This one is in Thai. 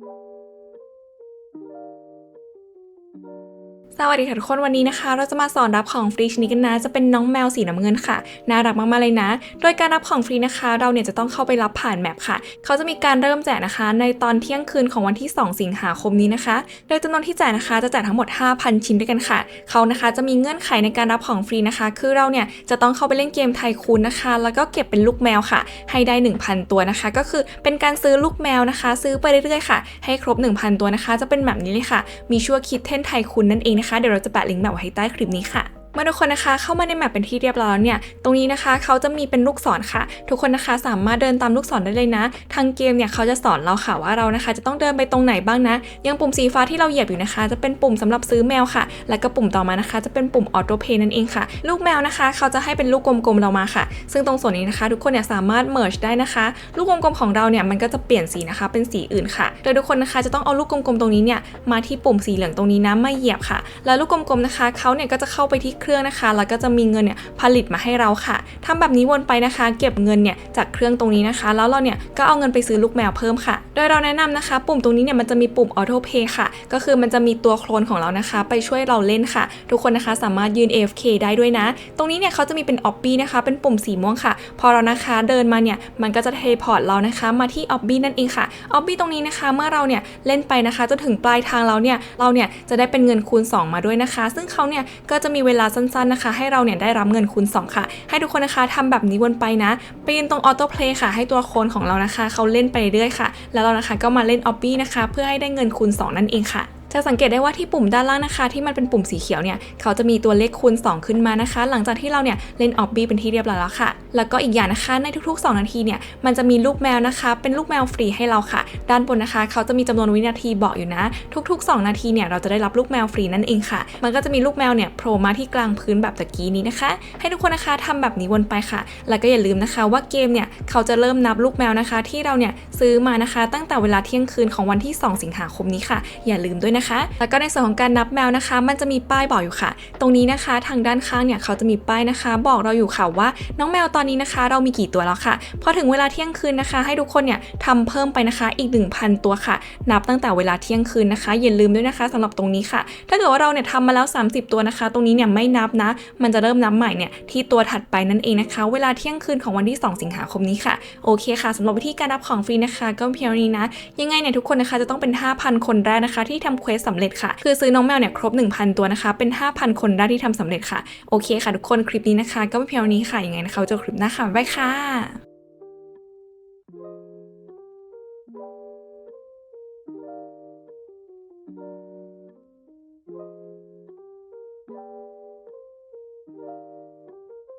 you สวัสดีทุกคนวันนี้นะคะ เราจะมาสอนรับของฟรีชนิดกันนะ จะเป็นน้องแมวสีน้ำเงินค่ะน่ารักมากๆเลยนะ โดยการรับของฟรีนะคะ เราเนี่ยจะต้องเข้าไปรับผ่านแมปค่ะ เขาจะมีการเริ่มแจกนะคะ ในตอนเที่ยงคืนของวันที่ 2 สิงหาคมนี้นะคะ โดยจำนวนที่แจกนะคะจะแจกทั้งหมด 5,000 ชิ้นด้วยกันค่ะ เขานะคะจะมีเงื่อนไขในการรับของฟรีนะคะ คือเราเนี่ยจะต้องเข้าไปเล่นเกมไทคูนนะคะ แล้วก็เก็บเป็นลูกแมวค่ะ ให้ได้ 1,000 ตัวนะคะ ก็คือเป็นการซื้อลูกแมวนะคะ ซื้อไปเรื่อยๆค่ะ ให้ครบ 1,000 ตัวนะคะ จะเป็นแบบนี้เลยค่ะ มีชั่วคิดเทนไทคูนนั่นเองนะคะเดี๋ยวเราจะแปะลิงก์แบบไว้ให้ใต้คลิปนี้ค่ะ มื่อทุกคนนะคะเข้ามาในแมปเป็นที่เรียบร้อยเนี่ย ตรงนี้นะคะเขาจะมีเป็นลูกศรค่ะ ทุกคนนะคะสามารถเดินตามลูกศรได้เลยนะ ทางเกมเนี่ยเขาจะสอนเราค่ะว่าเรานะคะ จะต้องเดินไปตรงไหนบ้างนะย่างปุ่มสีฟ้าที่เราเหยียบอยู่นะคะ จะเป็นปุ่มสำหรับซื้อแมวค่ะ แล้วก็ปุ่มต่อมานะคะ จะเป็นปุ่มออโต้เพย์นั่นเองค่ะ ลูกแมวนะคะ เขาจะให้เป็นลูกกลมๆเรามาค่ะ ซึ่งตรงส่วนนี้นะคะ ทุกคนเนี่ยสามารถ merge ได้นะคะ ลูกกลมๆของเราเนี่ยมันก็จะเปลี่ยนสีนะคะ เป็นสีอื่นค่ะ โดยทุกคนนะคะจะต้องเอาลูกกลมๆตรงนี้เนี่ยมาที่ปุ่มสีเหลืองตรงนี้นะม่เหยียบค่ะ แล้วลูกกลมๆนะคะเขาเนี่ยก็จะเข้าไปที่เครื่องนะคะ แล้วก็จะมีเงินเนี่ยผลิตมาให้เราค่ะทำแบบนี้วนไปนะคะ เก็บเงินเนี่ยจากเครื่องตรงนี้นะคะ แล้วเราเนี่ยก็เอาเงินไปซื้อลูกแมวเพิ่มค่ะ โดยเราแนะนำนะคะ ปุ่มตรงนี้เนี่ยมันจะมีปุ่มออโต้เพย์ค่ะ ก็คือมันจะมีตัวโคลนของเรานะคะ ไปช่วยเราเล่นค่ะ ทุกคนนะคะสามารถยืน AFK ได้ด้วยนะ ตรงนี้เนี่ยเขาจะมีเป็นออบบี้นะคะ เป็นปุ่มสีม่วงค่ะ พอเรานะคะเดินมาเนี่ยมันก็จะเทพอร์ตเรานะคะ มาที่ออบบี้นั่นเองค่ะออบบี้ตรงนี้นะคะ เมื่อเราเนี่ยเล่นไปนะคะจนถึงปลายทางเราเนี่ยเราเนี่ยจะได้เป็นเงินคูณ 2 มาด้วยนะคะ ซึ่งเขาเนี่ยก็จะมีเวลาสั้นๆนะคะ ให้เราเนี่ยได้รับเงินคูณ2ค่ะ ให้ทุกคนนะคะทำแบบนี้วนไปนะไปยืนตรงออโต้เพลย์ค่ะ ให้ตัวโคนของเรานะคะเขาเล่นไปเรื่อยค่ะ แล้วเรานะคะก็มาเล่นออปปี้นะคะ เพื่อให้ได้เงินคูณ 2 นั่นเองค่ะ จะสังเกตได้ว่าที่ปุ่มด้านล่างนะคะ ที่มันเป็นปุ่มสีเขียวเนี่ยเขาจะมีตัวเลขคูณ 2 ขึ้นมานะคะ หลังจากที่เราเนี่ยเล่นออบบี้เป็นที่เรียบร้อยแล้วค่ะ แล้วก็อีกอย่างนะคะในทุกๆ 2 นาทีเนี่ยมันจะมีลูกแมวนะคะ เป็นลูกแมวฟรีให้เราค่ะ ด้านบนนะคะ เขาจะมีจำนวนวินาทีบอกอยู่นะ ทุก ๆ 2 นาทีเนี่ยเราจะได้รับลูกแมวฟรีนั่นเองค่ะ มันก็จะมีลูกแมวเนี่ยโผล่มาที่กลางพื้นแบบตะกี้นี้นะคะ ให้ทุกคนนะคะทำแบบนี้วนไปค่ะ แล้วก็อย่าลืมนะคะว่าเกมเนี่ยเขาจะเริ่มนับลูกแมวนะคะ ที่เราเนี่ยซื้อมานะคะ ตั้งแต่เวลาเที่ยงคืนของวันที่ 2 สิงหาคมนี้ค่ะ อย่าลืมด้วยนะคะ แล้วก็ในส่วนของการนับแมวนะคะ มันจะมีป้ายบอกอยู่ค่ะ ตรงนี้นะคะทางด้านข้างเนี่ยเขาจะมีป้ายนะคะ บอกเราอยู่ค่ะว่าน้องแมวตอนนี้นะคะ เรามีกี่ตัวแล้วค่ะ พอถึงเวลาเที่ยงคืนนะคะ ให้ทุกคนเนี่ยทำเพิ่มไปนะคะอีก 1,000 ตัวค่ะ นับตั้งแต่เวลาเที่ยงคืนนะคะ อย่าลืมด้วยนะคะสำหรับตรงนี้ค่ะ ถ้าเกิดว่าเราเนี่ยทำมาแล้ว 30 ตัวนะคะ ตรงนี้เนี่ยไม่นับนะ มันจะเริ่มนับใหม่เนี่ยที่ตัวถัดไปนั่นเองนะคะ เวลาเที่ยงคืนของวันที่ 2 สิงหาคมนี้ค่ะ โอเคค่ะสำหรับวิธีการรับของฟรีนะคะ ก็เพียงเท่านี้นะ ยังไงเนี่ยทุกคนนะคะจะต้องเป็น 5,000 คนแรกนะคะ ที่ทำเควสสำเร็จค่ะ คือซื้อน้องแมวเนี่ยครบ 1,000 ตัวนะคะ เป็น 5,000 คนแรกที่ทำสำเร็จค่ะ โอเคค่ะทุกคนคลิปนี้นะคะ ก็เพียงเท่านี้ค่ะยังไงนะคะเจอคลิปหน้าค่ะบ๊ายบายค่ะ